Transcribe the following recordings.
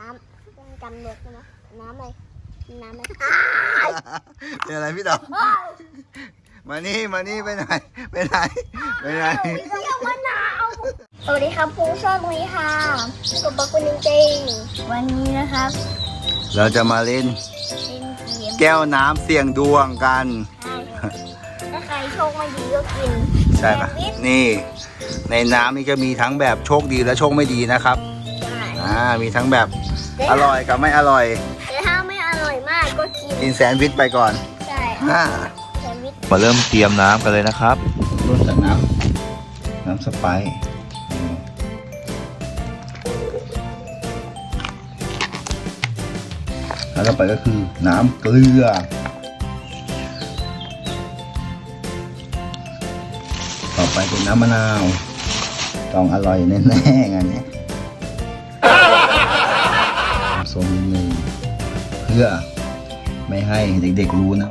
น้ำต้องจำรถใช่ไหมน้ำอะไรน้ำอะไรเป็นอะไรพี่ต่อมานี่มานี่ไปไหนไปไหนไปไหนเที่ยวมะนาวสวัสดีครับผู้ชมวันนี้ค่ะขอบคุณจริงๆวันนี้นะครับ เราจะมาเล่นเล่นเกมแก้วน้ำเสี่ยงดวงกันใช่ถ้าใครโชคไม่ดีก็กินใช่ปะแซนด์วิชนี่ ในน้ำนี่จะมีทั้งแบบโชคดีและโชคไม่ดีนะครับใช่ อ่ามีทั้งแบบอร่อยกับไม่อร่อย แต่ถ้าไม่อร่อยมากก็กินกินแซนด์วิชไปก่อนใช่อ่าแซนด์วิชมาเริ่มเตรียมน้ำกันเลยนะครับรสจากน้ำน้ำสไปซ์อืมแล้วต่อไปก็คือน้ำเกลือต่อไปเป็นน้ำมะนาว ต้องอร่อยแน่ๆงานเนี้ มนิดนึงเพื่อไม่ให้เด็กๆรู้นะ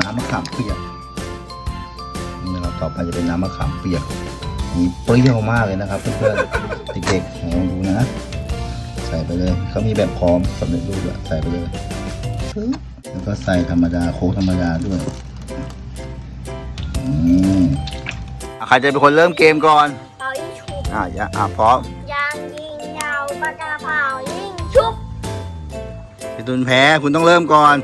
น้ำมะขามเปียกนี่นะครับต่อไปจะเป็นน้ำมะขามเปียกนี่เปรี้ยวมากเลยนะครับเพื่อนๆเด็กๆลองดูนะใส่ไปเลยเขามีแบบพร้อมสำเร็จรูปอะใส่ไปเลยปึ๊บแล้วก็ใส่ธรรมดาโค้กธรรมดาด้วยอืมใครจะเป็นคนเริ่มเกมก่อนเป่ายิงฉุบอะอย่าอะพร้อม ตุนแพ้คุณต้องเริ่มก่อน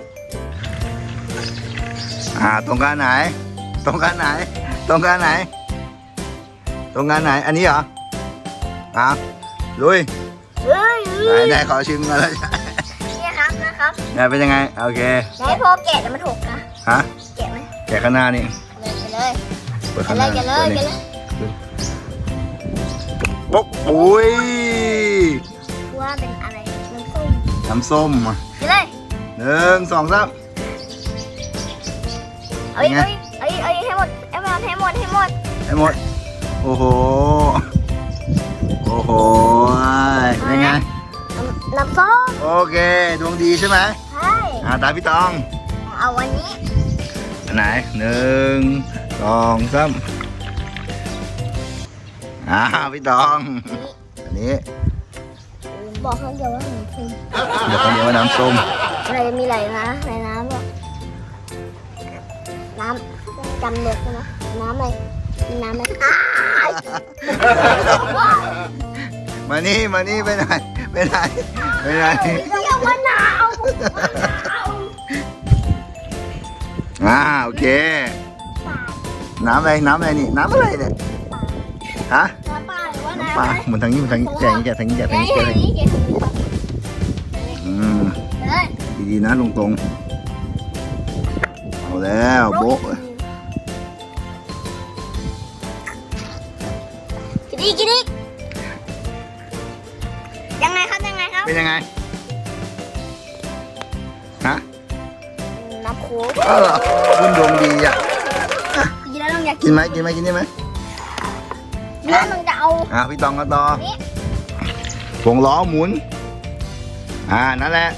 อ่าตรงการไหน ตรงการไหน ตรงการไหน ตรงการไหน อันนี้เหรออะลุยเฮ้ยไหนไหนขอชิมกันเลยนี่ครับนะครับไหนเป็นยังไง โอเคไหนพอแกะแล้วมันถกนะฮะแกะไหมแกะข้างหน้านี่เลยเปิดไปข้างหเลน้ายแกะเลยตัวแกะนี้เลยปุ๊บอุ้ย น้ำส้มน้ำส้มมาแกะเลยหนึ่งสองสามเอ้ยไงเอ้ยเอ้ยเอ้ยให้หมดให้หมดให้หมดให้หมดให้หมด โอ้โห โอ้โหเป็นไงน้ำน้ำส้มโอเค ดวงดีใช่ไหมใช่อ่าตาพี่ตอง เอาวันนี้อันไหนหนึ่งสองสามอ่าพี่ตอง อันนี้ บอกเขาเดียวว่าน้ำส้มเดี๋ยวเขาเรียกว่าน้ำส้มอะไรจะมีอะไรนะในน้ำอะน้ำจำรสใช่ไหมน้ำอะไรน้ำอะไรอ้ายมานี่มานี่ไปไหนไปไหนไปไหนเที่ยวมะนาวอ่าโอเค น้ำอะไรน้ำอะไรนี่ น้ำอะไรเนี่ยฮะน้ำ ปลาหรือว่าน้ำปลาหมุนทางนี้หมุนทางนี้แจกแจกทางนี้แจกทางนี้แจกทางนี้เก๋ๆครับอืมเลยดีๆนะตรงตรงๆเอาแล้วโบ๊ะกินดีกินดียังไงครับยังไงครับเป็นยังไงฮะน้ำโค้กเออคุณดวงดีอะกินแล้วต้องอยากกินไหมกินไหมกินได้ไหมกิ นแล้วมึงจะเอาอะพี่ตองก็ต่อนี่วงล้อหมุน อ่านั่นแหละ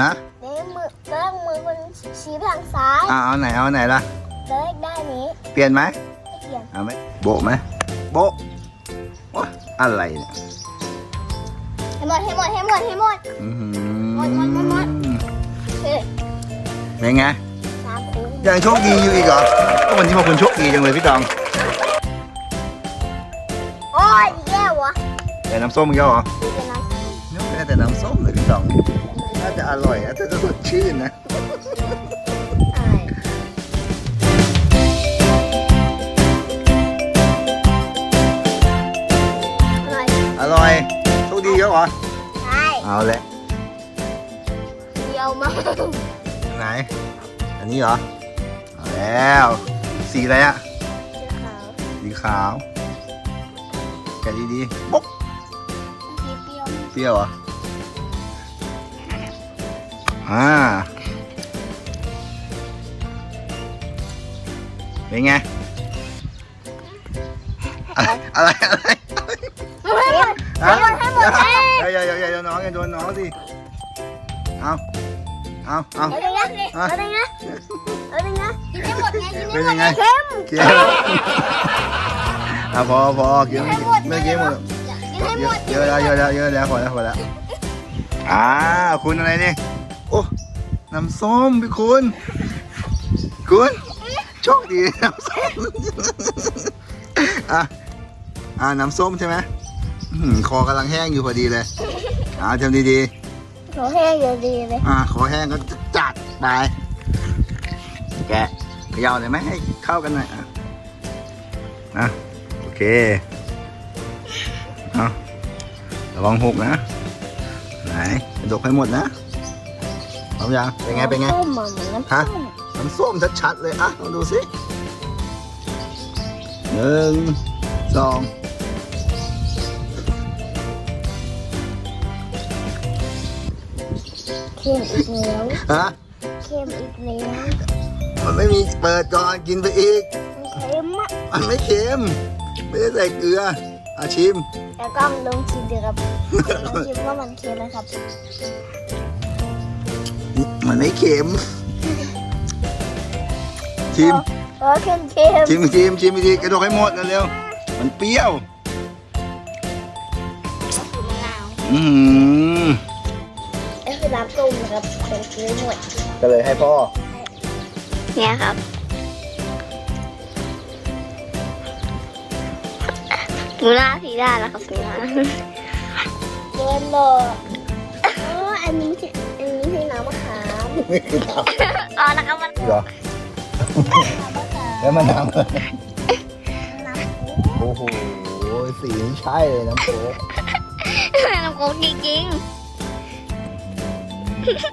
ฮะเด้มือเด้มือมันชี้ไปทางซ้ายอ่าเอาไหนเอาไหนล่ะเด้ได้นี้เปลี่ยนไหมไม่เกี่ยงเอาไหมโบะไหมโบะโอ๊ยอะไรเนี่ยให้หมดให้หมดให้หมดให้หมด อื้อหืหมดหมดหมดหมดอเฮ้ยเป็นไงน้ำโค้กยังโชคดีอยู่อีกเหรอก็วันนี้มาคุณโชคดีจังเลยพี่ตอง แต่น้ำส้มอีกแล้วเหรอนึกได้แต่น้ำส้มเลยพี่ตองน่าจะอร่อยน่าจะสดชื่นนะอร่อยอร่อยโชคดีแล้วเหรอใช่เอาแหละเดียวมากไหน อันนี้เหรอเอาแล้ว สีอะไรอะสื้อขาว สีขาวแกะดีๆปุ๊บ เปรี้ยวเปรี้ยวเหรออ่าเป็นไง อะไร อะไรอะไรให้หมดให้หมดให้หมดให้อย่าอย่าอย่าอย่าน้องอย่าโดนน้องสิ เอาเอาเอาเอาเลยนะเอาเลยนะเอาเลยนะกินให้หมดไงกินให้เป็นหมยัดงไงเข้มเกี่ยวอะพอพอกินไม่กินไม่กินหมดกิน ให้หมดเยอะแล้วเยอะแล้วเยอะแล้วพอแล้วพอแล้วอ่าคุณอะไรนี่โอ้น้ำส้มพี่คุณ คุณโชคดีน้ำส้มอะอ่าน้ำส้มใช่ไหมอื้อหือคอกำลังแห้งอยู่พอดีเลยอ่าทำดีหนูแห้งอยู่ดีเลยๆอ่าคอแห้งก็จัดไปแกะเขย่าเลยไหมให้เข้ากันหน่อยอะอะโอเค เอาระวังหกนะ ไหนกระดกให้หมดนะพร้อมยังเป็นไง เป็นไงน้ำส้มอะเหมือนน้ำฮะส้มน้ำส้มชัดๆเลยอะลองดูสิหนึ่งสองเค็มอีกแล้วฮะเค็มอีกแล้วมันไม่มีเปิดก่อนกินไปอีกเค็มอะ มันไม่เค็ม ไม่ได้ใส่เกลือ อาชิม แล้วก็ลองชิมดูครับลองชิมว่ามันเค็มไหมครับ มันไม่เค็ม ชิมเออเค็มเค็มชิมชิมชิมดีกระดกให้หมดเร็วๆมันเปรี้ยวก็คือมะนาวอืมก็คือน้ำส้มนะครับเป็นคือหมด ก็เลยให้พ่อ เนี่ยครับ ดูหน้าสีได้แล้วครับสีหน้าเกินเลยอ๋ออันนี้ที่อันนี้ที่น้ำมะขามไม่คือน้อ๋อนะครับมันำเหรอน้ำมะขามแล้วมันน้ำน้ำโอ้โหสีนี่ใช่เลยน้ำโค้กน้ำโค้กจริงๆ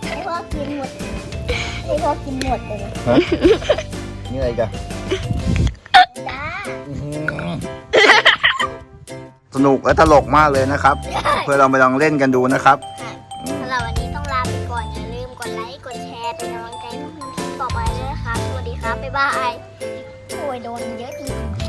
ให้พ่อกินหมดให้พ่อกินหมดเลยนะฮะนี่อะไรกันจ้าส นุกและตลกมากเลยนะครับ เพื่อเราไปลองเล่นกันดูนะครับอืมสำหรับวันนี้ต้องลาไปก่อน อย่าลืมกดไลค์ กดแชร์เป็นกำลังใจให้พวกเราคลิปต่อไปด้วยนะครับ สวัสดีครับ บ๊ายบาย โอ้ยโดนเยอะจริงๆ